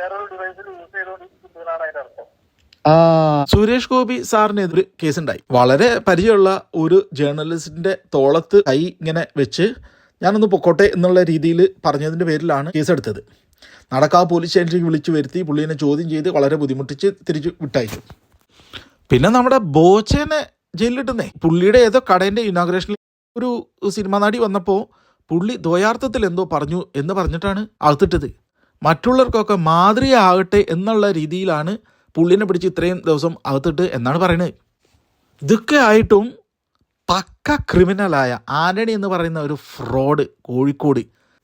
വേറൊരു ഡിവൈസിൽ യൂസ് ചെയ്തുകൊണ്ടിരിക്കുന്നതാണ് അതിന്റെ അർത്ഥം. ആ. സുരേഷ് ഗോപി സാറിനെതിരെ കേസുണ്ടായി വളരെ പരിചയമുള്ള ഒരു ജേർണലിസ്റ്റിന്റെ തോളത്ത് കൈ ഇങ്ങനെ വെച്ച് ഞാനൊന്ന് പൊക്കോട്ടെ എന്നുള്ള രീതിയിൽ പറഞ്ഞതിന്റെ പേരിലാണ് കേസെടുത്തത് നടക്കാ പോലീസ് സ്റ്റേഷനിലേക്ക് വിളിച്ചു വരുത്തി പുള്ളീനെ ചോദ്യം ചെയ്ത് വളരെ ബുദ്ധിമുട്ടിച്ച് തിരിച്ചു വിട്ടയച്ചു. പിന്നെ നമ്മുടെ ബോച്ചനെ ജയിലിലിട്ടുന്നേ. പുള്ളിയുടെ ഏതോ കടേന്റെ ഇനോഗ്രേഷനിൽ ഒരു സിനിമാ നടി വന്നപ്പോൾ പുള്ളി ദ്വയാർത്ഥത്തിൽ എന്തോ പറഞ്ഞു എന്ന് പറഞ്ഞിട്ടാണ് അകത്തിട്ടത്. മറ്റുള്ളവർക്കൊക്കെ മാതൃകയാകട്ടെ എന്നുള്ള രീതിയിലാണ് പുള്ളിനെ പിടിച്ച് ഇത്രയും ദിവസം അകത്തിട്ട് എന്നാണ് പറയുന്നത്. ഇതൊക്കെ ആയിട്ടും പക്ക ക്രിമിനലായ ആന്റണി എന്ന് പറയുന്ന ഒരു ഫ്രോഡ് കോഴിക്കോട്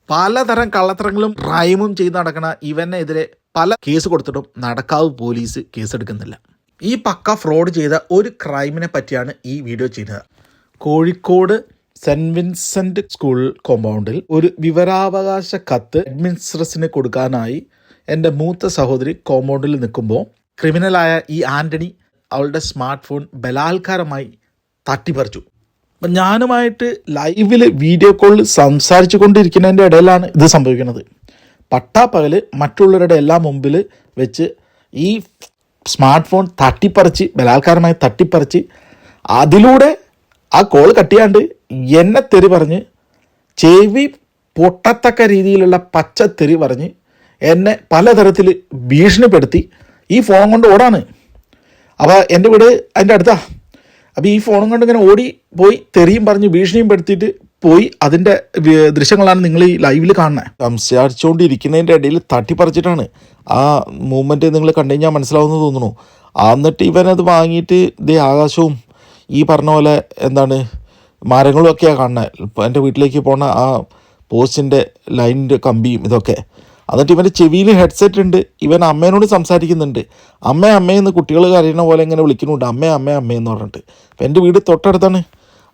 പലതരം കള്ളത്തരങ്ങളും റൈമും ചെയ്ത് നടക്കണ ഇവനെതിരെ പല കേസ് കൊടുത്തിട്ടും നടക്കാവ് പോലീസ് കേസെടുക്കുന്നില്ല. ഈ പക്ക ഫ്രോഡ് ചെയ്ത ഒരു ക്രൈമിനെ പറ്റിയാണ് ഈ വീഡിയോ ചെയ്യുന്നത്. കോഴിക്കോട് സെന്റ് വിൻസെന്റ് സ്കൂൾ കോമ്പൗണ്ടിൽ ഒരു വിവരാവകാശ കത്ത് അഡ്മിനിസ്ട്രസിന് കൊടുക്കാനായി എന്റെ മൂത്ത സഹോദരി കോമ്പൗണ്ടിൽ നിൽക്കുമ്പോൾ ക്രിമിനലായ ഈ ആന്റണി അവളുടെ സ്മാർട്ട് ഫോൺ ബലാത്കാരമായി തട്ടിപ്പറിച്ചു. അപ്പം ഞാനുമായിട്ട് ലൈവിൽ വീഡിയോ കോളിൽ സംസാരിച്ചു കൊണ്ടിരിക്കുന്നതിന്റെ ഇടയിലാണ് ഇത് സംഭവിക്കുന്നത്. പട്ടാപ്പകൽ മറ്റുള്ളവരുടെ എല്ലാം മുമ്പിൽ വെച്ച് ഈ സ്മാർട്ട് ഫോൺ തട്ടിപ്പറിച്ച് ബലാത്കാരമായി തട്ടിപ്പറിച്ച് അതിലൂടെ ആ കോൾ കട്ടിയാണ്ട് എന്നെ തെറി പറഞ്ഞ് ചെവി പൊട്ടത്തക്ക രീതിയിലുള്ള പച്ച പച്ചത്തെറി പറഞ്ഞ് എന്നെ പലതരത്തിൽ ഭീഷണിപ്പെടുത്തി ഈ ഫോൺ കൊണ്ട് ഓടാണ്. അപ്പോൾ എന്റെ വീട് അതിന്റെ അടുത്താ. അപ്പോൾ ഈ ഫോണും കൊണ്ട് ഇങ്ങനെ ഓടി പോയി തെറിയും പറഞ്ഞ് ഭീഷണിയും പെടുത്തിയിട്ട് പോയി അതിന്റെ ദൃശ്യങ്ങളാണ് നിങ്ങൾ ഈ ലൈവിൽ കാണുന്നത് സംസാരിച്ചുകൊണ്ടിരിക്കുന്നതിന്റെ ഇടയിൽ തട്ടിപ്പറിച്ചിട്ടാണ്. ആ മൂവ്മെന്റ് നിങ്ങൾ കണ്ടു കഴിഞ്ഞാൽ മനസ്സിലാവുമെന്ന് തോന്നുന്നു. എന്നിട്ട് ഇവനത് വാങ്ങിയിട്ട് ഇതേ ആകാശവും ഈ പറഞ്ഞ പോലെ എന്താണ് മരങ്ങളും ഒക്കെയാണ് കാണുന്നത് എന്റെ വീട്ടിലേക്ക് പോണ ആ പോസ്റ്റിന്റെ ലൈനിന്റെ കമ്പിയും ഇതൊക്കെ. എന്നിട്ട് ഇവന്റെ ചെവിയിൽ ഹെഡ്സെറ്റ് ഉണ്ട്. ഇവൻ അമ്മേനോട് സംസാരിക്കുന്നുണ്ട്. അമ്മ അമ്മയെന്ന് കുട്ടികൾ കരയണ പോലെ ഇങ്ങനെ വിളിക്കുന്നുണ്ട്. അമ്മ അമ്മ അമ്മയെന്ന് പറഞ്ഞിട്ട്. അപ്പം എന്റെ വീട് തൊട്ടടുത്താണ്.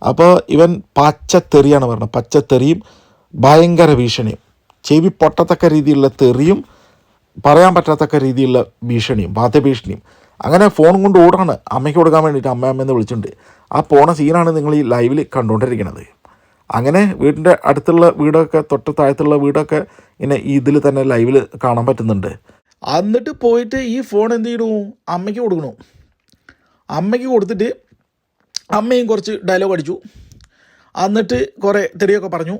അപ്പോൾ ഇവൻ പച്ചത്തെറിയാണ് പറഞ്ഞത്. പച്ചത്തെറിയും ഭയങ്കര ഭീഷണിയും. ചെവി പൊട്ടത്തക്ക രീതിയിലുള്ള തെറിയും പറയാൻ പറ്റാത്തക്ക രീതിയിലുള്ള ഭീഷണിയും വാദ്യഭീഷണിയും. അങ്ങനെ ഫോൺ കൊണ്ട് ഓടാണ് അമ്മയ്ക്ക് കൊടുക്കാൻ വേണ്ടിയിട്ട് അമ്മ അമ്മയെന്ന് വിളിച്ചിട്ടുണ്ട്. ആ പോണ സീനാണ് നിങ്ങൾ ഈ ലൈവിൽ കണ്ടുകൊണ്ടിരിക്കുന്നത് അങ്ങനെ വീടിന്റെ അടുത്തുള്ള വീടൊക്കെ തൊട്ട് താഴത്തുള്ള വീടൊക്കെ ഇങ്ങനെ ഇതിൽ തന്നെ ലൈവിൽ കാണാൻ പറ്റുന്നുണ്ട്. എന്നിട്ട് പോയിട്ട് ഈ ഫോൺ എന്ത് ചെയ്യണു അമ്മയ്ക്ക് കൊടുക്കണു. അമ്മയ്ക്ക് കൊടുത്തിട്ട് അമ്മയും കുറച്ച് ഡയലോഗ് അടിച്ചു. എന്നിട്ട് കുറേ തെറിയൊക്കെ പറഞ്ഞു.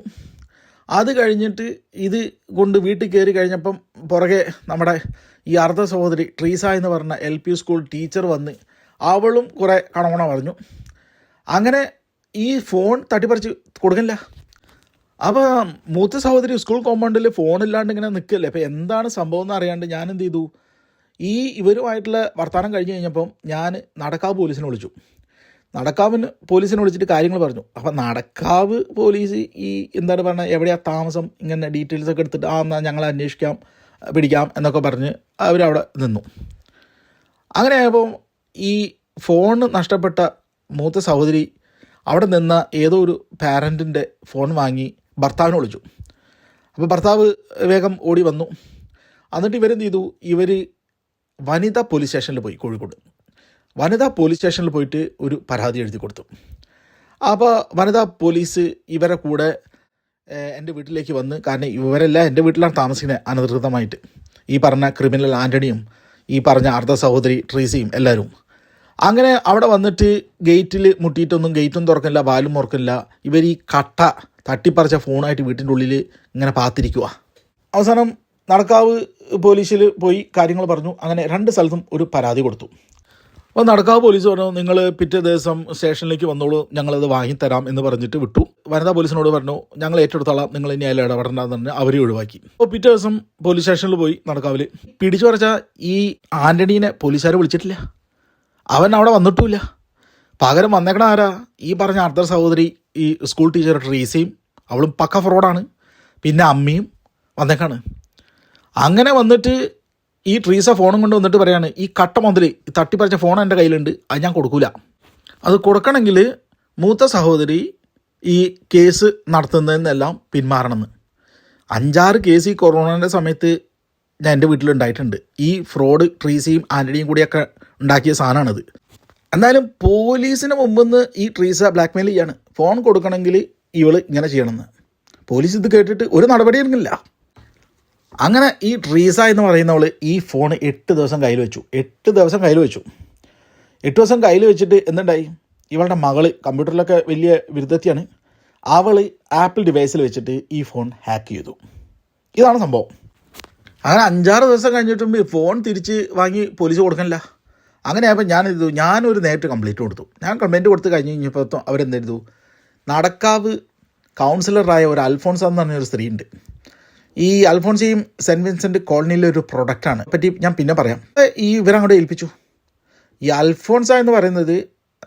അത് കഴിഞ്ഞിട്ട് ഇത് കൊണ്ട് വീട്ടിൽ കയറി കഴിഞ്ഞപ്പം പുറകെ നമ്മുടെ ഈ അർദ്ധ സഹോദരി ട്രീസ എന്ന് പറഞ്ഞ എൽ പി സ്കൂൾ ടീച്ചർ വന്ന് അവളും കുറേ കണവണ പറഞ്ഞു. അങ്ങനെ ഈ ഫോൺ തട്ടിപ്പറിച്ച് കൊടുക്കില്ല അപ്പോൾ മൂത്ത സഹോദരി സ്കൂൾ കോമ്പൗണ്ടിൽ ഫോണില്ലാണ്ട് ഇങ്ങനെ നിൽക്കല്ലേ അപ്പോൾ എന്താണ് സംഭവം എന്ന് അറിയാണ്ട് ഞാൻ എന്ത് ചെയ്തു? ഈ ഇവരുമായിട്ടുള്ള വർത്തമാനം കഴിഞ്ഞ് കഴിഞ്ഞപ്പം ഞാൻ നടക്കാവ് പോലീസിനെ വിളിച്ചു. നടക്കാവിന് പോലീസിനെ വിളിച്ചിട്ട് കാര്യങ്ങൾ പറഞ്ഞു. അപ്പം നടക്കാവ് പോലീസ് ഈ എന്താണ് പറഞ്ഞത് എവിടെയാ താമസം ഇങ്ങനെ ഡീറ്റെയിൽസ് ഒക്കെ എടുത്തിട്ട് ആ എന്നാൽ ഞങ്ങൾ അന്വേഷിക്കാം പിടിക്കാം എന്നൊക്കെ പറഞ്ഞ് അവരവിടെ നിന്നു. അങ്ങനെ ആയപ്പോൾ ഈ ഫോൺ നഷ്ടപ്പെട്ട മൂത്ത സഹോദരി അവിടെ നിന്ന ഏതോ ഒരു പാരന്റിന്റെ ഫോൺ വാങ്ങി ഭർത്താവിനെ വിളിച്ചു. അപ്പോൾ ഭർത്താവ് വേഗം ഓടി വന്നു. എന്നിട്ട് ഇവരെന്ത് ചെയ്തു? ഇവർ വനിതാ പോലീസ് സ്റ്റേഷനിൽ പോയി കോഴിക്കോട്. വനിതാ പോലീസ് സ്റ്റേഷനിൽ പോയിട്ട് ഒരു പരാതി എഴുതി കൊടുത്തു. അപ്പോൾ വനിതാ പോലീസ് ഇവരെ കൂടെ എന്റെ വീട്ടിലേക്ക് വന്ന് കാരണം ഇവരെല്ലാം എന്റെ വീട്ടിലാണ് താമസിക്കുന്നത് അനധികൃതമായിട്ട്. ഈ പറഞ്ഞ ക്രിമിനൽ ആന്റണിയും ഈ പറഞ്ഞ അർദ്ധ സഹോദരി ട്രീസിയും എല്ലാവരും. അങ്ങനെ അവിടെ വന്നിട്ട് ഗേറ്റിൽ മുട്ടിയിട്ടൊന്നും ഗേറ്റും തുറക്കില്ല വാലും തുറക്കില്ല ഇവർ ഈ കട്ട തട്ടിപ്പറിച്ച ഫോണായിട്ട് വീട്ടിന്റെ ഉള്ളിൽ ഇങ്ങനെ പാത്തിരിക്കുക അവസാനം നടക്കാവ് പോലീസിൽ പോയി കാര്യങ്ങൾ പറഞ്ഞു. അങ്ങനെ രണ്ട് സ്ഥലത്തും ഒരു പരാതി കൊടുത്തു. അപ്പോൾ നടക്കാവ് പോലീസ് പറഞ്ഞു നിങ്ങൾ പിറ്റേ ദിവസം സ്റ്റേഷനിലേക്ക് വന്നോളൂ ഞങ്ങളത് വാങ്ങിത്തരാം എന്ന് പറഞ്ഞിട്ട് വിട്ടു. വനിതാ പോലീസിനോട് പറഞ്ഞു ഞങ്ങൾ ഏറ്റെടുത്തോളാം നിങ്ങൾ ഇനി അതിൽ ഇടപെടണ്ടെന്ന് പറഞ്ഞ് അവരെ ഒഴിവാക്കി. അപ്പോൾ പിറ്റേ ദിവസം പോലീസ് സ്റ്റേഷനിൽ പോയി നടക്കാവിൽ പിടിച്ചു പറഞ്ഞാൽ ഈ ആന്റണീനെ പോലീസുകാർ വിളിച്ചിട്ടില്ല. അവൻ അവിടെ വന്നിട്ടുമില്ല. പകരം വന്നേക്കണ ആരാ? ഈ പറഞ്ഞ അർദ്ധ സഹോദരി ഈ സ്കൂൾ ടീച്ചർ ട്രീസയും അവളും പക്ക ഫ്രോഡാണ് പിന്നെ അമ്മയും വന്നേക്കാണ്. അങ്ങനെ വന്നിട്ട് ഈ ട്രീസ ഫോണും കൊണ്ട് വന്നിട്ട് പറയാണ് ഈ കട്ട മുതൽ തട്ടിപ്പറിച്ച ഫോൺ എന്റെ കയ്യിലുണ്ട് അത് ഞാൻ കൊടുക്കൂല. അത് കൊടുക്കണമെങ്കിൽ മൂത്ത സഹോദരി ഈ കേസ് നടത്തുന്നതെന്നെല്ലാം പിന്മാറണമെന്ന്. അഞ്ചാറ് കേസ് ഈ കൊറോണയുടെ സമയത്ത് ഞാൻ എന്റെ വീട്ടിലുണ്ടായിട്ടുണ്ട്. ഈ ഫ്രോഡ് ട്രീസയും ആന്റണിയും കൂടിയൊക്കെ ഉണ്ടാക്കിയ സാധനമാണിത്. എന്തായാലും പോലീസിന് മുമ്പ് നിന്ന് ഈ ട്രീസ ബ്ലാക്ക്മെയിൽ ചെയ്യാണ്. ഫോൺ കൊടുക്കണമെങ്കിൽ ഇവൾ ഇങ്ങനെ ചെയ്യണമെന്ന്. പോലീസ് ഇത് കേട്ടിട്ട് ഒരു നടപടി എടുക്കില്ല അങ്ങനെ ഈ ട്രീസ എന്ന് പറയുന്നവൾ ഈ ഫോൺ എട്ട് ദിവസം കയ്യിൽ വെച്ചു. എട്ട് ദിവസം കയ്യിൽ വെച്ചു. എട്ട് ദിവസം കയ്യിൽ വെച്ചിട്ട് എന്തുണ്ടായി? ഇവളുടെ മകൾ കമ്പ്യൂട്ടറിലൊക്കെ വലിയ വിരുദ്ധത്തിയാണ്. അവൾ ആപ്പിൾ ഡിവൈസിൽ വെച്ചിട്ട് ഈ ഫോൺ ഹാക്ക് ചെയ്തു. ഇതാണ് സംഭവം. അങ്ങനെ അഞ്ചാറ് ദിവസം കഴിഞ്ഞിട്ടും ഫോൺ തിരിച്ച് വാങ്ങി പോലീസ് കൊടുക്കണില്ല. അങ്ങനെയായപ്പോൾ ഞാൻ ഇത് ഞാനൊരു നേരിട്ട് കംപ്ലീറ്റ് കൊടുത്തു. ഞാൻ കംപ്ലൈന്റ് കൊടുത്ത് കഴിഞ്ഞ് കഴിഞ്ഞപ്പോൾ അവരെന്തെഴുതു നടക്കാവ് കൗൺസിലറായ ഒരു അൽഫോൺസ് എന്ന് പറഞ്ഞൊരു സ്ത്രീ ഉണ്ട്. ഈ അൽഫോൺസിയും സെന്റ് വിൻസെന്റ് കോളനിയിലെ ഒരു പ്രൊഡക്റ്റാണ് പറ്റി ഞാൻ പിന്നെ പറയാം. ഈ ഇവരങ്ങോട്ട് ഏൽപ്പിച്ചു. ഈ അൽഫോൺസ എന്ന് പറയുന്നത്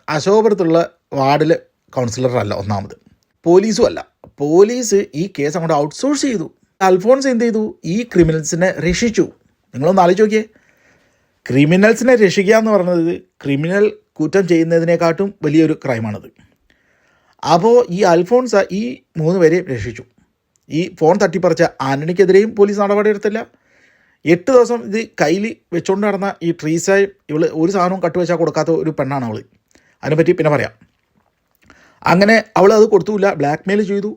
അശോകപുരത്തുള്ള വാർഡിലെ കൗൺസിലറല്ല ഒന്നാമത്. പോലീസും അല്ല. പോലീസ് ഈ കേസ് അങ്ങോട്ട് ഔട്ട്സോഴ്സ് ചെയ്തു. അൽഫോൺസ് എന്ത് ചെയ്തു? ഈ ക്രിമിനൽസിനെ രക്ഷിച്ചു. നിങ്ങളൊന്ന് ആലോചിച്ച് നോക്കിയേ. ക്രിമിനൽസിനെ രക്ഷിക്കുക എന്ന് പറയുന്നത് ക്രിമിനൽ കുറ്റം ചെയ്യുന്നതിനെക്കാട്ടും വലിയൊരു ക്രൈമാണത് അപ്പോൾ ഈ അൽഫോൺസ ഈ മൂന്ന് പേരെയും രക്ഷിച്ചു. ഈ ഫോൺ തട്ടിപ്പറിച്ച ആന്റണിക്കെതിരെയും പോലീസ് നടപടിയെടുത്തില്ല എട്ട് ദിവസം ഇത് കയ്യിൽ വെച്ചുകൊണ്ട് നടന്ന ഈ ട്രീസായി ഇവൾ ഒരു സാധനവും കട്ടുവെച്ചാൽ കൊടുക്കാത്ത ഒരു പെണ്ണാണ് അവൾ അതിനെപ്പറ്റി പിന്നെ പറയാം. അങ്ങനെ അവൾ അത് കൊടുത്തുമില്ല ബ്ലാക്ക് മെയിൽ ചെയ്തു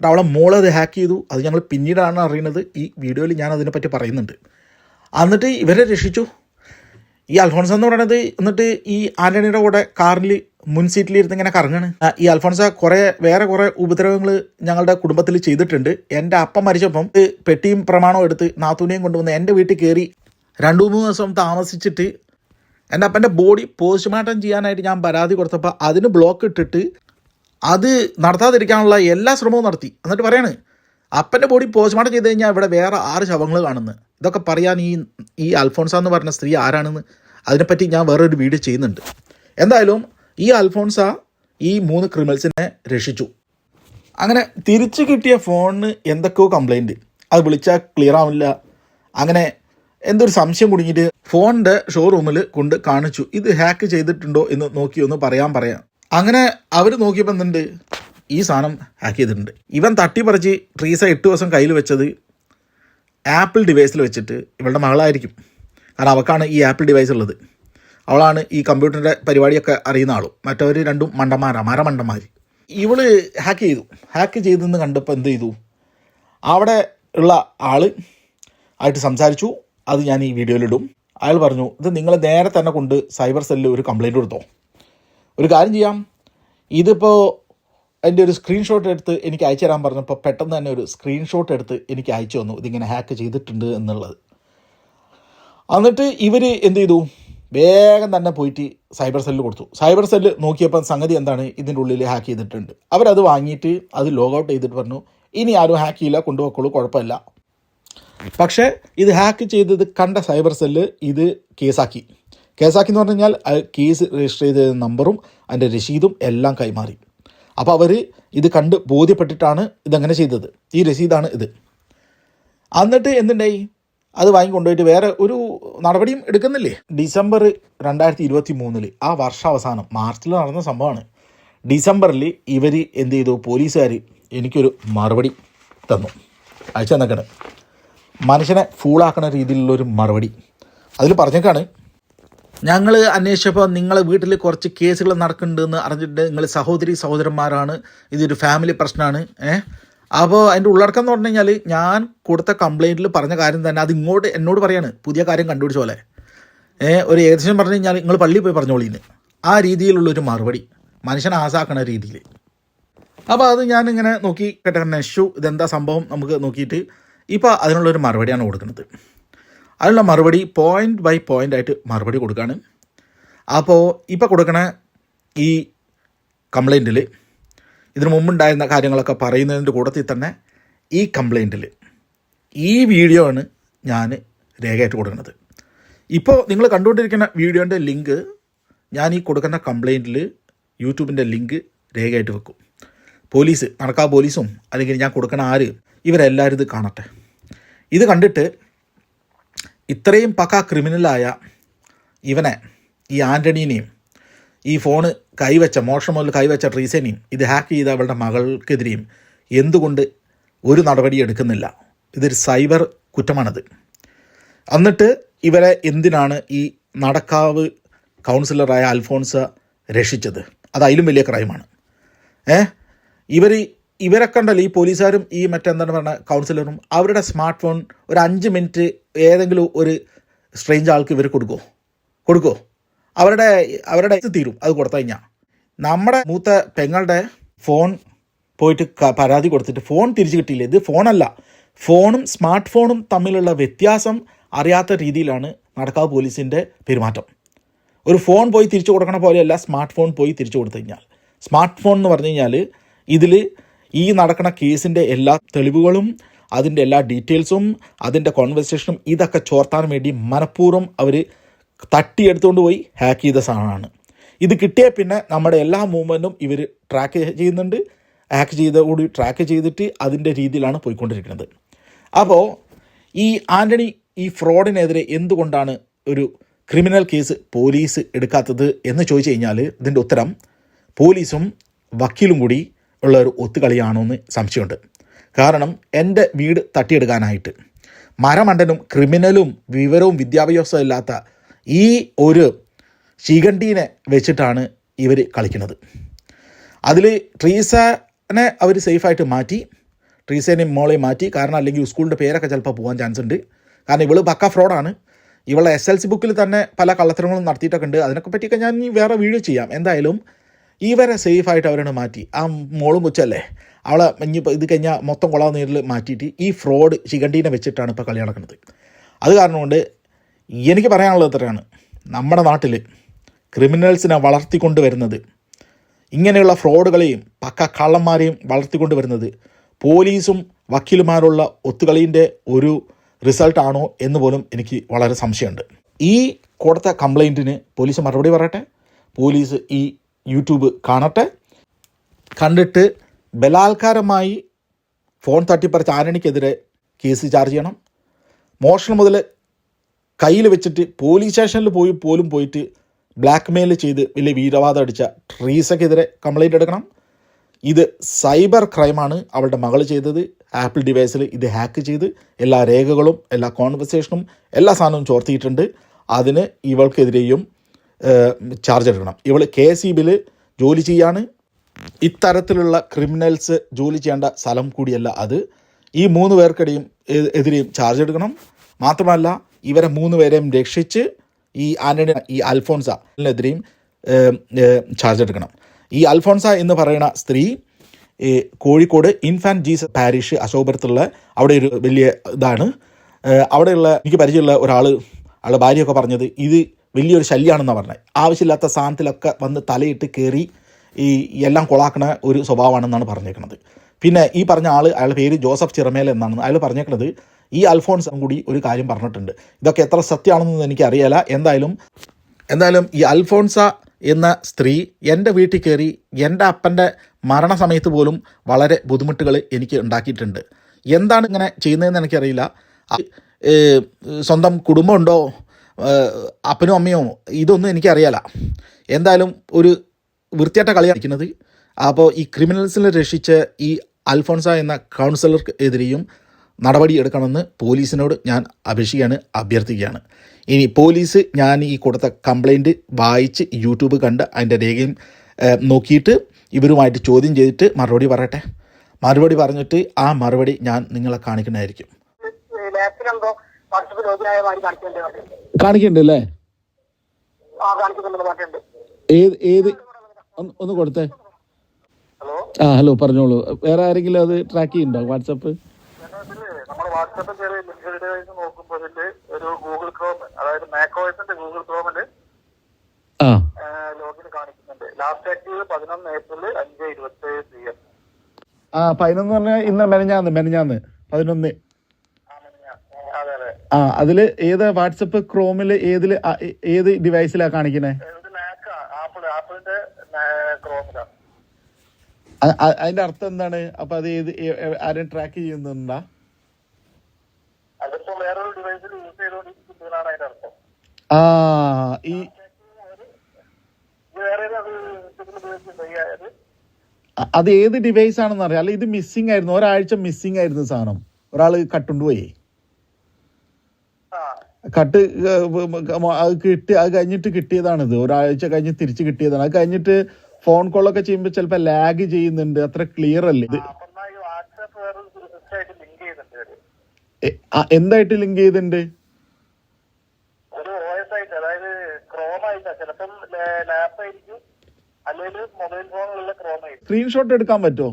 അവളെ മോൾ അത് ഹാക്ക് ചെയ്തു. അത് ഞങ്ങൾ പിന്നീടാണ് അറിയുന്നത്. ഈ വീഡിയോയിൽ ഞാൻ അതിനെപ്പറ്റി പറയുന്നുണ്ട്. എന്നിട്ട് ഇവരെ രക്ഷിച്ചു. ഈ അൽഫോൺസ് എന്ന് പറയുന്നത് എന്നിട്ട് ഈ ആന്റണിയുടെ കൂടെ കാറിൽ മുൻ സീറ്റിലിരുന്ന് ഇങ്ങനെ കറങ്ങാണ്. ഈ അൽഫോൺസ കുറെ വേറെ കുറെ ഉപദ്രവങ്ങൾ ഞങ്ങളുടെ കുടുംബത്തിൽ ചെയ്തിട്ടുണ്ട്. എന്റെ അപ്പം മരിച്ചപ്പം പെട്ടിയും പ്രമാണവും എടുത്ത് നാത്തൂനെയും കൊണ്ടുവന്ന് എന്റെ വീട്ടിൽ കയറി രണ്ടു മൂന്ന് ദിവസം താമസിച്ചിട്ട് എന്റെ അപ്പന്റെ ബോഡി പോസ്റ്റ്മോർട്ടം ചെയ്യാനായിട്ട് ഞാൻ പരാതി കൊടുത്തപ്പോൾ അതിന് ബ്ലോക്ക് ഇട്ടിട്ട് അത് നടത്താതിരിക്കാനുള്ള എല്ലാ ശ്രമവും നടത്തി. എന്നിട്ട് പറയാണ് അപ്പന്റെ ബോഡി പോസ്റ്റ്മോർട്ടം ചെയ്ത് കഴിഞ്ഞാൽ ഇവിടെ വേറെ ആറ് ശവങ്ങൾ കാണുന്നു. ഇതൊക്കെ പറയാൻ ഈ ഈ അൽഫോൺസ എന്ന് പറഞ്ഞ സ്ത്രീ ആരാണെന്ന് അതിനെപ്പറ്റി ഞാൻ വേറൊരു വീഡിയോ ചെയ്യുന്നുണ്ട്. എന്തായാലും ഈ അൽഫോൺസ ഈ മൂന്ന് ക്രിമിനൽസിനെ രക്ഷിച്ചു. അങ്ങനെ തിരിച്ചു കിട്ടിയ ഫോണിന് എന്തൊക്കെയോ കംപ്ലൈന്റ് അത് വിളിച്ചാൽ ക്ലിയർ ആവില്ല അങ്ങനെ എന്തൊരു സംശയം കുടുങ്ങിയിട്ട് ഫോണിന്റെ ഷോറൂമിൽ കൊണ്ട് കാണിച്ചു. ഇത് ഹാക്ക് ചെയ്തിട്ടുണ്ടോ എന്ന് നോക്കി ഒന്ന് പറയാൻ പറയാം. അങ്ങനെ അവർ നോക്കിയപ്പോൾ എന്തുണ്ട്? ഈ സാധനം ഹാക്ക് ചെയ്തിട്ടുണ്ട്. ഇവൻ തട്ടി തട്ടിപ്പറിച്ച് ട്രീസ എട്ട് ദിവസം കയ്യിൽ വെച്ചത് ആപ്പിൾ ഡിവൈസിൽ വെച്ചിട്ട് ഇവളുടെ മകളായിരിക്കും. കാരണം അവൾക്കാണ് ഈ ആപ്പിൾ ഡിവൈസ് ഉള്ളത്. അവളാണ് ഈ കമ്പ്യൂട്ടറിന്റെ പരിപാടിയൊക്കെ അറിയുന്ന ആളും. മറ്റവർ രണ്ടും മണ്ടന്മാരാണ് മരമണ്ടന്മാർ ഇവൾ ഹാക്ക് ചെയ്തു. ഹാക്ക് ചെയ്തെന്ന് കണ്ടപ്പോൾ എന്ത് ചെയ്തു? അവിടെ ഉള്ള ആൾ ആയിട്ട് സംസാരിച്ചു. അത് ഞാൻ ഈ വീഡിയോയിലിടും അയാൾ പറഞ്ഞു ഇത് നിങ്ങൾ നേരെ തന്നെ കൊണ്ട് സൈബർ സെല്ലിൽ ഒരു കംപ്ലയിന്റ് കൊടുത്തോ? ഒരു കാര്യം ചെയ്യാം. ഇതിപ്പോൾ അതിന്റെ ഒരു സ്ക്രീൻഷോട്ട് എടുത്ത് എനിക്ക് അയച്ചു തരാൻ പറഞ്ഞപ്പോൾ പെട്ടെന്ന് തന്നെ ഒരു സ്ക്രീൻഷോട്ട് എടുത്ത് എനിക്ക് അയച്ചു തന്നു. ഇതിങ്ങനെ ഹാക്ക് ചെയ്തിട്ടുണ്ട് എന്നുള്ളത്. എന്നിട്ട് ഇവർ എന്ത് ചെയ്തു? വേഗം തന്നെ പോയിട്ട് സൈബർ സെല്ല് കൊടുത്തു. സൈബർ സെല്ല് നോക്കിയപ്പോൾ സംഗതി എന്താണ്? ഇതിന്റെ ഉള്ളിൽ ഹാക്ക് ചെയ്തിട്ടുണ്ട്. അവരത് വാങ്ങിയിട്ട് അത് ലോഗൗട്ട് ചെയ്തിട്ട് പറഞ്ഞു ഇനി ആരും ഹാക്ക് ചെയ്യില്ല കൊണ്ടുപോക്കോളൂ കുഴപ്പമില്ല. പക്ഷേ ഇത് ഹാക്ക് ചെയ്തത് കണ്ട സൈബർ സെല്ല് ഇത് കേസാക്കി. കേസാക്കി എന്ന് പറഞ്ഞു കഴിഞ്ഞാൽ കേസ് രജിസ്റ്റർ ചെയ്ത നമ്പറും അതിന്റെ രസീതും എല്ലാം കൈമാറി. അപ്പോൾ അവർ ഇത് കണ്ട് ബോധ്യപ്പെട്ടിട്ടാണ് ഇതങ്ങനെ ചെയ്തത്. ഈ രസീതാണ് ഇത്. എന്നിട്ട് എന്തുണ്ടായി? അത് വാങ്ങിക്കൊണ്ടുപോയിട്ട് വേറെ ഒരു നടപടിയും എടുക്കുന്നില്ലേ? ഡിസംബർ രണ്ടായിരത്തി ഇരുപത്തി മൂന്നിൽ ആ വർഷാവസാനം മാർച്ചിൽ നടന്ന സംഭവമാണ്. ഡിസംബറിൽ ഇവർ എന്ത് ചെയ്തു? പോലീസുകാർ എനിക്കൊരു മറുപടി തന്നു. അയച്ചു തന്നേക്കാണ്. മനുഷ്യനെ ഫൂളാക്കുന്ന രീതിയിലുള്ളൊരു മറുപടി. അതിൽ പറഞ്ഞേക്കാണ് ഞങ്ങൾ അന്വേഷിച്ചപ്പോൾ നിങ്ങളെ വീട്ടിൽ കുറച്ച് കേസുകൾ നടക്കുന്നുണ്ടെന്ന് അറിഞ്ഞിട്ട് നിങ്ങൾ സഹോദരി സഹോദരന്മാരാണ്. ഇതൊരു ഫാമിലി പ്രശ്നമാണ്. ഏഹ്? അപ്പോൾ അതിന്റെ ഉള്ളടക്കം എന്ന് പറഞ്ഞു കഴിഞ്ഞാൽ ഞാൻ കൊടുത്ത കംപ്ലൈന്റിൽ പറഞ്ഞ കാര്യം തന്നെ അത് ഇങ്ങോട്ട് എന്നോട് പറയാണ്. പുതിയ കാര്യം കണ്ടുപിടിച്ച പോലെ. ഒരു ഏകദേശം പറഞ്ഞു കഴിഞ്ഞാൽ നിങ്ങൾ പള്ളിയിൽ പോയി പറഞ്ഞോളീന്ന്. ആ രീതിയിലുള്ളൊരു മറുപടി. മനുഷ്യനെ ആസാക്കണ രീതിയിൽ അപ്പോൾ അത് ഞാനിങ്ങനെ നോക്കി കേട്ട നെഷു ഇതെന്താ സംഭവം നമുക്ക് നോക്കിയിട്ട് ഇപ്പോൾ അതിനുള്ളൊരു മറുപടിയാണ് കൊടുക്കുന്നത്. അതിനുള്ള മറുപടി പോയിന്റ് ബൈ പോയിന്റ് ആയിട്ട് മറുപടി കൊടുക്കുകയാണ് അപ്പോൾ ഇപ്പോൾ കൊടുക്കണ ഈ കംപ്ലൈന്റിൽ ഇതിനു മുമ്പുണ്ടായിരുന്ന കാര്യങ്ങളൊക്കെ പറയുന്നതിന്റെ കൂട്ടത്തിൽ തന്നെ ഈ കംപ്ലൈന്റിൽ ഈ വീഡിയോ ആണ് ഞാൻ രേഖയായിട്ട് കൊടുക്കുന്നത്. ഇപ്പോൾ നിങ്ങൾ കണ്ടുകൊണ്ടിരിക്കുന്ന വീഡിയോന്റെ ലിങ്ക് ഞാൻ ഈ കൊടുക്കുന്ന കംപ്ലൈന്റിൽ യൂട്യൂബിന്റെ ലിങ്ക് രേഖയായിട്ട് വെക്കും. പോലീസ് നടക്കാ പോലീസും അല്ലെങ്കിൽ ഞാൻ കൊടുക്കുന്ന ആര് ഇവരെല്ലാവരും ഇത് കാണട്ടെ. ഇത് കണ്ടിട്ട് ഇത്രയും പക്ക ക്രിമിനലായ ഇവനെ ഈ ആന്റണീനെയും ഈ ഫോണ് കൈവച്ച മോഷണം മുതൽ കൈവച്ച ട്രീസനെയും ഇത് ഹാക്ക് ചെയ്ത അവളുടെ മകൾക്കെതിരെയും എന്തുകൊണ്ട് ഒരു നടപടി എടുക്കുന്നില്ല. ഇതൊരു സൈബർ കുറ്റമാണത്. എന്നിട്ട് ഇവരെ എന്തിനാണ് ഈ നടക്കാവ് കൗൺസിലറായ അൽഫോൺസ രക്ഷിച്ചത്? അത് അതിലും വലിയ ക്രൈമാണ്. ഏ? ഇവർ ഇവരെ കണ്ടല്ലോ ഈ പോലീസുകാരും ഈ മറ്റെന്താണ് പറഞ്ഞ കൗൺസിലറും അവരുടെ സ്മാർട്ട് ഫോൺ ഒരു അഞ്ച് മിനിറ്റ് ഏതെങ്കിലും ഒരു സ്ട്രേഞ്ച് ആൾക്ക് ഇവർ കൊടുക്കുമോ കൊടുക്കുമോ അവരുടെ അവരുടെ ഇത് തീരും അത് കൊടുത്തു കഴിഞ്ഞാൽ നമ്മുടെ മൂത്ത പെങ്ങളുടെ ഫോൺ പോയിട്ട് പരാതി കൊടുത്തിട്ട് ഫോൺ തിരിച്ചു കിട്ടിയില്ല. ഇത് ഫോണല്ല. ഫോണും സ്മാർട്ട് ഫോണും തമ്മിലുള്ള വ്യത്യാസം അറിയാത്ത രീതിയിലാണ് നടക്കാവ് പോലീസിന്റെ പെരുമാറ്റം. ഒരു ഫോൺ പോയി തിരിച്ചു കൊടുക്കണ പോലെയല്ല സ്മാർട്ട് ഫോൺ പോയി തിരിച്ചു കൊടുത്തു കഴിഞ്ഞാൽ. സ്മാർട്ട് ഫോൺ എന്ന് പറഞ്ഞു കഴിഞ്ഞാൽ ഇതിൽ ഈ നടക്കുന്ന കേസിന്റെ എല്ലാ തെളിവുകളും അതിന്റെ എല്ലാ ഡീറ്റെയിൽസും അതിന്റെ കോൺവെർസേഷനും ഇതൊക്കെ ചോർത്താൻ വേണ്ടി മനഃപൂർവം അവർ തട്ടിയെടുത്തുകൊണ്ട് പോയി ഹാക്ക് ചെയ്ത സാധനമാണ്. ഇത് കിട്ടിയ പിന്നെ നമ്മുടെ എല്ലാ മൂവ്മെന്റും ഇവർ ട്രാക്ക് ചെയ്യുന്നുണ്ട്. ഹാക്ക് ചെയ്ത കൂടി ട്രാക്ക് ചെയ്തിട്ട് അതിന്റെ രീതിയിലാണ് പോയിക്കൊണ്ടിരിക്കുന്നത്. അപ്പോൾ ഈ ആന്റണി ഈ ഫ്രോഡിനെതിരെ എന്തുകൊണ്ടാണ് ഒരു ക്രിമിനൽ കേസ് പോലീസ് എടുക്കാത്തത് എന്ന് ചോദിച്ചു കഴിഞ്ഞാൽ ഇതിന്റെ ഉത്തരം പോലീസും വക്കീലും കൂടി ഉള്ള ഒരു ഒത്തുകളിയാണോ എന്ന് സംശയമുണ്ട്. കാരണം എന്റെ വീട് തട്ടിയെടുക്കാനായിട്ട്. മരമണ്ടനും ക്രിമിനലും വിവരവും വിദ്യാഭ്യാസവും ഇല്ലാത്ത ഈ ഒരു ശിഖണ്ഡീനെ വെച്ചിട്ടാണ് ഇവർ കളിക്കുന്നത്. അതിൽ ട്രീസനെ അവർ സേഫായിട്ട് മാറ്റി ട്രീസേനെയും മോളെ മാറ്റി. കാരണം അല്ലെങ്കിൽ സ്കൂളിന്റെ പേരൊക്കെ ചിലപ്പോൾ പോകാൻ ചാൻസ് ഉണ്ട്. കാരണം ഇവൾ പക്ക ഫ്രോഡാണ് ഇവളെ എസ് എൽ സി ബുക്കിൽ തന്നെ പല കള്ളത്തരങ്ങളും നടത്തിയിട്ടൊക്കെ ഉണ്ട്. അതിനൊക്കെ പറ്റിയൊക്കെ ഞാൻ വേറെ വീഡിയോ ചെയ്യാം. എന്തായാലും ഇവരെ സേഫായിട്ട് അവരാണ് മാറ്റി. ആ മോളും കൊച്ചല്ലേ. അവളെ ഇനിയിപ്പോൾ ഇത് കഴിഞ്ഞാൽ മൊത്തം കൊളാവ് നേരിൽ മാറ്റിയിട്ട് ഈ ഫ്രോഡ് ശിഖണ്ഡീനെ വെച്ചിട്ടാണ് ഇപ്പോൾ കളി നടക്കുന്നത് അത് കാരണം കൊണ്ട് എനിക്ക് പറയാനുള്ളത് ഇത്രയാണ്. നമ്മുടെ നാട്ടിൽ ക്രിമിനൽസിനെ വളർത്തിക്കൊണ്ട് വരുന്നത് ഇങ്ങനെയുള്ള ഫ്രോഡുകളെയും പക്ക കള്ളന്മാരെയും വളർത്തിക്കൊണ്ട് വരുന്നത് പോലീസും വക്കീലുമാരുള്ള ഒത്തുകളീന്റെ ഒരു റിസൾട്ടാണോ എന്ന് പോലും എനിക്ക് വളരെ സംശയമുണ്ട്. ഈ കൊടുത്ത കംപ്ലൈന്റിന് പോലീസ് മറുപടി പറയട്ടെ? പോലീസ് ഈ യൂട്യൂബ് കാണട്ടെ? കണ്ടിട്ട് ബലാത്കാരമായി ഫോൺ തട്ടിപ്പറിച്ച ആരണിക്കെതിരെ കേസ് ചാർജ് ചെയ്യണം. മോഷണം മുതൽ കയ്യിൽ വെച്ചിട്ട് പോലീസ് സ്റ്റേഷനിൽ പോയി പോലും പോയിട്ട് ബ്ലാക്ക് മെയിൽ ചെയ്ത് വലിയ വീരവാദം അടിച്ച ട്രീസക്കെതിരെ കംപ്ലൈന്റ് എടുക്കണം. ഇത് സൈബർ ക്രൈമാണ് അവളുടെ മകൾ ചെയ്തത്. ആപ്പിൾ ഡിവൈസിൽ ഇത് ഹാക്ക് ചെയ്ത് എല്ലാ രേഖകളും എല്ലാ കോൺവെർസേഷനും എല്ലാ സാധനവും ചോർത്തിയിട്ടുണ്ട്. അതിന് ഇവൾക്കെതിരെയും ചാർജ് എടുക്കണം. ഇവൾ കെ എസ് ഇ ബിയിൽ ജോലി ചെയ്യാണ്. ഇത്തരത്തിലുള്ള ക്രിമിനൽസ് ജോലി ചെയ്യേണ്ട സ്ഥലം കൂടിയല്ല അത്. ഈ മൂന്ന് പേർക്കിടയും എതിരെയും ചാർജ് എടുക്കണം. മാത്രമല്ല ഇവരെ മൂന്ന് പേരെയും രക്ഷിച്ച് ഈ ആന്റണി ഈ അൽഫോൺസെതിരെയും ചാർജ് എടുക്കണം. ഈ അൽഫോൺസ എന്ന് പറയുന്ന സ്ത്രീ കോഴിക്കോട് ഇൻഫാന്റ് ജീസസ് പാരിഷ് അശോകപുരത്തുള്ള അവിടെ ഒരു വലിയ ഇതാണ്. അവിടെയുള്ള എനിക്ക് പരിചയമുള്ള ഒരാൾ ആളുടെ ഭാര്യയൊക്കെ പറഞ്ഞത് ഇത് വലിയൊരു ശല്യമാണെന്നാണ് പറഞ്ഞത്. ആവശ്യമില്ലാത്ത സാധനത്തിലൊക്കെ വന്ന് തലയിട്ട് കയറി ഈ എല്ലാം കൊളാക്കണ ഒരു സ്വഭാവമാണെന്നാണ് പറഞ്ഞേക്കുന്നത് പിന്നെ ഈ പറഞ്ഞ ആൾ അയാളുടെ പേര് ജോസഫ് ചിറമേൽ എന്നാണ്. അയാൾ പറഞ്ഞേക്കുന്നത് ഈ അൽഫോൺസും കൂടി ഒരു കാര്യം പറഞ്ഞിട്ടുണ്ട്. ഇതൊക്കെ എത്ര സത്യമാണെന്നൊന്നും എനിക്കറിയില്ല എന്തായാലും എന്തായാലും ഈ അൽഫോൺസ എന്ന സ്ത്രീ എന്റെ വീട്ടിൽ കയറി എന്റെ അപ്പന്റെ മരണസമയത്ത് പോലും വളരെ ബുദ്ധിമുട്ടുകൾ എനിക്ക് ഉണ്ടാക്കിയിട്ടുണ്ട്. എന്താണ് ഇങ്ങനെ ചെയ്യുന്നതെന്ന് എനിക്കറിയില്ല. സ്വന്തം കുടുംബമുണ്ടോ? അപ്പനും അമ്മയോ? ഇതൊന്നും എനിക്കറിയാല. എന്തായാലും ഒരു വൃത്തിയായിട്ട കളിയാണ് കളിക്കുന്നത് അപ്പോൾ ഈ ക്രിമിനൽസിനെ രക്ഷിച്ച് ഈ അൽഫോൺസ എന്ന കൗൺസിലർക്ക് എതിരെയും നടപടി എടുക്കണമെന്ന് പോലീസിനോട് ഞാൻ അപേക്ഷിക്കുകയാണ് അഭ്യർത്ഥിക്കുകയാണ്. ഇനി പോലീസ് ഞാൻ ഈ കൊടുത്ത കംപ്ലൈന്റ് വായിച്ച് യൂട്യൂബ് കണ്ട് അതിന്റെ രേഖയും നോക്കിയിട്ട് ഇവരുമായിട്ട് ചോദ്യം ചെയ്തിട്ട് മറുപടി പറയട്ടെ. മറുപടി പറഞ്ഞിട്ട് ആ മറുപടി ഞാൻ നിങ്ങളെ കാണിക്കണമായിരിക്കും കാണിക്കണ്ടല്ലേ ഏത് ഏത്? ഒന്ന് കൊടുത്തേ. ആ ഹലോ പറഞ്ഞോളൂ. വേറെ ആരെങ്കിലും അത് ട്രാക്ക് ചെയ്യുന്നുണ്ടോ? വാട്സപ്പ് കയറി നോക്കുമ്പോൾ ഇതിൽ ഒരു ഗൂഗിൾ ക്രോം അതായത് ഗൂഗിൾ ക്രോമിൽ ലോഗിൻ കാണിക്കുന്നുണ്ട്. ലാസ്റ്റ് ആക്റ്റീവ് പതിനൊന്ന് ഏപ്രിൽ അഞ്ച് ഇരുപത്തി ഏഴ് പി എം ആ പതിനൊന്ന് പറഞ്ഞാൽ ഇന്ന് മെനഞ്ഞാന്ന് മെനഞ്ഞാന്ന്. പതിനൊന്ന്. ആ അതിൽ ഏത് വാട്സപ്പ് ക്രോമിൽ ഏതിൽ ഏത് ഡിവൈസിലാ കാണിക്കണേ? ആപ്പിൾ ആപ്പിളിന്റെ ക്രോമിലാണ് അതിന്റെ അർത്ഥം എന്താണ്? അപ്പൊ അത് ഏത് ആരും ട്രാക്ക് ചെയ്യുന്നുണ്ടാ? ആ ഈ അത് ഏത് ഡിവൈസ് ആണെന്ന് അറിയാം. അല്ല ഇത് മിസ്സിംഗ് ആയിരുന്നു. ഒരാഴ്ച മിസ്സിംഗ് ആയിരുന്നു സാധനം. ഒരാൾ കട്ടുണ്ടുപോയി. കട്ട് അത് കിട്ടി അത് കഴിഞ്ഞിട്ട് കിട്ടിയതാണിത്. ഒരാഴ്ച കഴിഞ്ഞ് തിരിച്ചു കിട്ടിയതാണ്. അത് കഴിഞ്ഞിട്ട് ഫോൺ കോളൊക്കെ ചെയ്യുമ്പോൾ ചിലപ്പോൾ ലാഗ് ചെയ്യുന്നുണ്ട്. അത്ര ക്ലിയർ അല്ലേ? ഇത് ലിങ്ക് ചെയ്തിണ്ട്? സ്ക്രീൻഷോട്ട് എടുക്കാൻ പറ്റുമോ ചെയ്തിട്ടുണ്ട് ഇല്ല എ- ആ, എന്തായിട്ട് ലിങ്ക് ചെയ്തിട്ടുണ്ട് ഒരു ഒ എസ് ആയിട്ട് അതായത് ക്രോം ആയിട്ടാ ചിലപ്പം ലാപ്പ് ആയിരിക്കും അല്ലെങ്കിൽ മൊബൈൽ ഫോണിലുള്ള ക്രോം ആയിരിക്കും സ്ക്രീൻഷോട്ട് എടുക്കാൻ പറ്റുമോ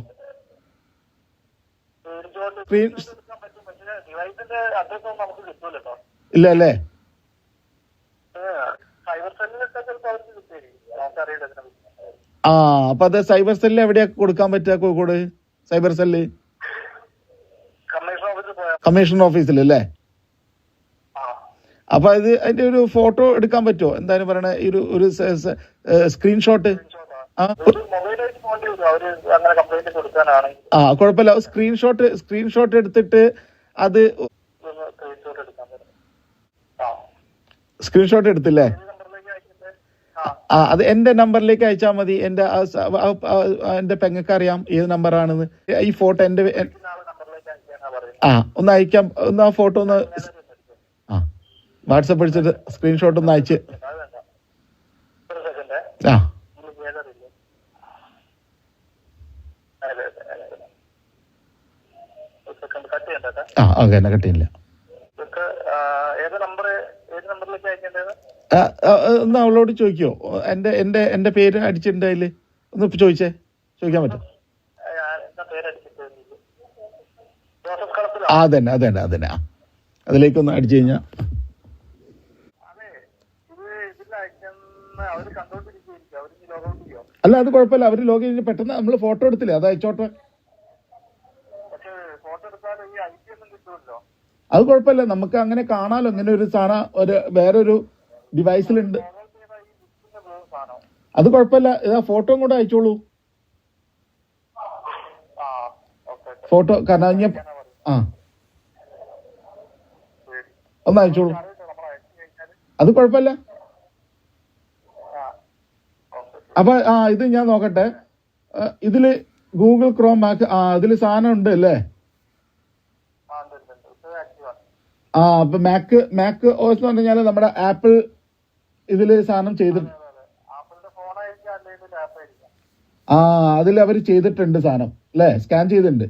തീർച്ചയായിട്ടും Screen- എടുക്കാൻ പറ്റും പക്ഷേ ഡിവൈസിന്റെ അഡ്രസ് ഒന്നും നമുക്ക് കിട്ടൂല കേട്ടോ ഇല്ല അല്ലേ സൈബർ സെല്ലിലൊക്കെ ചിലപ്പോൾ അവർക്ക് കിട്ടുമായിരിക്കും നമുക്കറിയില്ല ഇതിനെ പറ്റി. ആ അപ്പൊ അത് സൈബർ സെല്ലിൽ എവിടെയാ കൊടുക്കാൻ പറ്റുക കോഴിക്കോട്? Cyber cell? കമ്മീഷൻ ഓഫീസിൽ അല്ലേ? അപ്പൊ ഇത് അതിന്റെ ഒരു ഫോട്ടോ എടുക്കാൻ പറ്റുമോ എന്താണ് പറയണേ? ഈ ഒരു ഒരു സ്ക്രീൻഷോട്ട് ആ. കുഴപ്പമില്ല. സ്ക്രീൻഷോട്ട് സ്ക്രീൻഷോട്ട് എടുത്തിട്ട് അത് സ്ക്രീൻഷോട്ട് എടുത്തില്ലേ ഏത് നമ്പറിലേക്ക് അയക്കുന്നത് ആ ആ അത് എന്റെ നമ്പറിലേക്ക് അയച്ചാൽ മതി. എന്റെ എന്റെ പെങ്ങൾക്ക് അറിയാം ഏത് നമ്പറാണെന്ന്. ഈ ഫോട്ടോ എന്റെ ആ ഒന്ന് അയക്കാം. ഒന്ന് ആ ഫോട്ടോ ഒന്ന് ആ വാട്സപ്പ് അടിച്ചിട്ട് സ്ക്രീൻഷോട്ട് ഒന്ന് അയച്ച്. ആ. ആ ഓക്കെ എന്നാ കട്ടിയില്ല ഏത് നമ്പർ ഏത് നമ്പറിലേക്ക് അയക്കേണ്ടത്? ഒന്ന് അവളോട് ചോദിക്കോ. എന്റെ എന്റെ എന്റെ പേര് അടിച്ചിട്ടുണ്ട് ഒന്ന് ഇപ്പൊ ചോദിച്ചേ. ചോദിക്കാൻ പറ്റും. ആ, അതന്നെ അതന്നെ അതന്നെ. അതിലേക്കൊന്ന് അടിച്ചു ലോഗൗട്ട് അല്ല അത് കുഴപ്പമില്ല. അവർ ലോഗിൻ ചെയ്ത് പെട്ടെന്ന് നമ്മൾ ഫോട്ടോ എടുത്തില്ലേ? അത് അയച്ചോട്ടെ. അത് കുഴപ്പമില്ല. നമുക്ക് അങ്ങനെ കാണാലോ. ഇങ്ങനെ ഒരു സാധനം ഒരു വേറൊരു ഡിവൈസിലുണ്ട്. അത് കുഴപ്പമില്ല. ഇതാ ഫോട്ടോയും കൂടെ അയച്ചോളൂ. ഫോട്ടോ കാരണം ഞാൻ ആ. ഒന്ന് അയച്ചോളൂ. അത് കുഴപ്പമില്ല. അപ്പൊ ആ ഇത് ഞാൻ നോക്കട്ടെ. ഇതിൽ ഗൂഗിൾ ക്രോം ആക്ക് ആ ഇതിൽ സാധനം ഉണ്ട് അല്ലേ? ആ അപ്പൊ മാക്ക് മാക്ക് ഓസ് എന്ന് പറഞ്ഞു കഴിഞ്ഞാൽ നമ്മുടെ ആപ്പിൾ ഇതിൽ സാധനം ചെയ്തിട്ടുണ്ട് ആ അതിൽ അവർ ചെയ്തിട്ടുണ്ട് സാധനം അല്ലേ? സ്കാൻ ചെയ്തിട്ടുണ്ട്.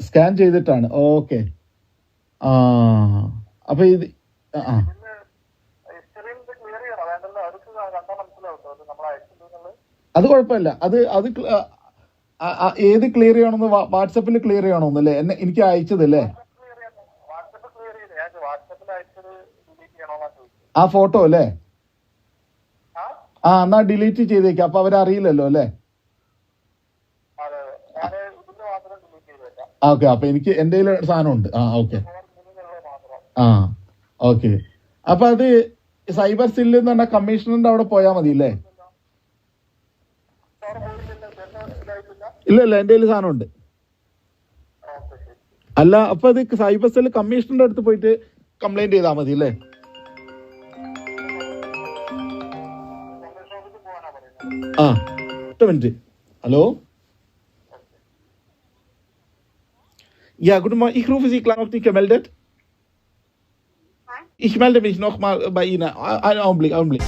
സ്കാൻ ചെയ്തിട്ടാണ്. ഓക്കെ ആ അപ്പൊ ഇത് ആ, അത് കുഴപ്പമില്ല. അത് അത് ഏത് ക്ലിയർ ചെയ്യണമെന്ന് വാട്സപ്പിൽ ക്ലിയർ ചെയ്യണമെന്ന് അല്ലേ എന്നെ എനിക്ക് അയച്ചത് അല്ലേ ക്ലിയർ ചെയ്യാൻ വാട്സപ്പ് ക്ലിയർ ചെയ്ത് ഞാൻ വാട്സപ്പിൽ അയച്ചത് ഡിലീറ്റ് ചെയ്യണോന്നാ ചോദിച്ചത് ആ ഫോട്ടോ അല്ലേ? ആ? എന്നാ ഡിലീറ്റ് ചെയ്തേക്കാം. അപ്പൊ അവരറിയില്ലല്ലോ അല്ലേ? ഓക്കെ. അപ്പൊ എനിക്ക് എന്റെ സാധനം ഉണ്ട്. ആ ഓക്കെ. ആ ഓക്കെ. അപ്പൊ അത് സൈബർ സെല്ലിൽ എന്ന് പറഞ്ഞ കമ്മീഷണറിന്റെ അവിടെ പോയാൽ മതി അല്ലേ? ഇല്ല ഇല്ല എന്റെ കയ്യിൽ സാധനം ഉണ്ട്. അല്ല അപ്പൊ അത് സൈബർ സെല്ല് കമ്മീഷണറുടെ അടുത്ത് പോയിട്ട് കംപ്ലൈന്റ് ചെയ്താൽ മതി അല്ലേ? ആ ഒറ്റ minute hello Ja, guten Morgen. Ich rufe Sie klar auf die gemeldet. Ich melde mich nochmal bei Ihnen. Einen Augenblick, Augenblick.